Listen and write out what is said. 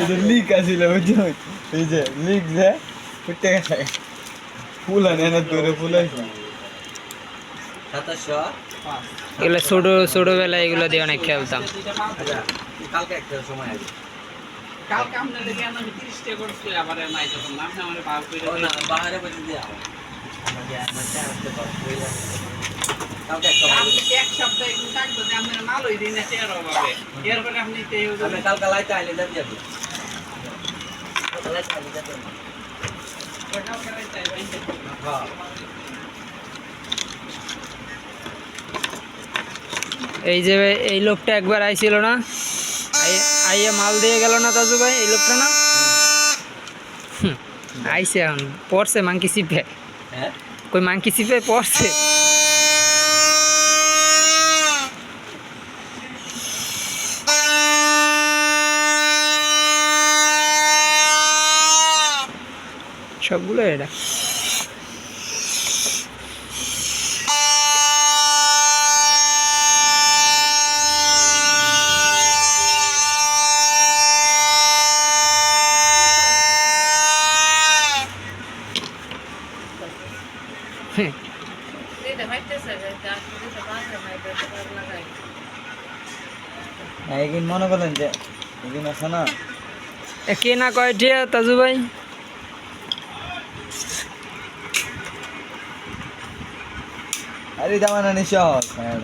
এই যে লিক আসিল বুঝছ? এই যে লিক যে ফুটে গেছে। ফুল আনে না দূরে ফুল আসে এগুলো ছোট ছোটবেলায় এগুলো দিয়ে অনেক খেলতাম। আচ্ছা, কালকে একটা সময় আছে। কালকে আপনার লেগে আমি তিরিশ টাকা করছি আবার নাই তখন আপনি আমার ভাগ করে না বাহারে বসে দিয়ে আমাকে আমার চা আসতে পারো কালকে একটা আপনি বাজে। কি এক সপ্তাহ থাকতো যে আপনার মালই দিন না তেরো পাবে এরপরে আপনি কালকে লাইতে আইলে যাবি যাবি কালকে লাইতে আইলে যাবি। এই যে এই লোকটা একবার আইছিল না? আইয়া মাল দিয়ে গেল না তাজু ভাই এই লোকটা না? আইছে এখন পড়ছে মাংকি চিপে হ্যাঁ? কই মাংকি চিপে পড়ছে? সবগুলো এটা একদিন মনে করলেন যে একদিন আছে না? এ কে না কয় ঠিক তাজু ভাই? আরে দামানা সহজ হ্যাঁ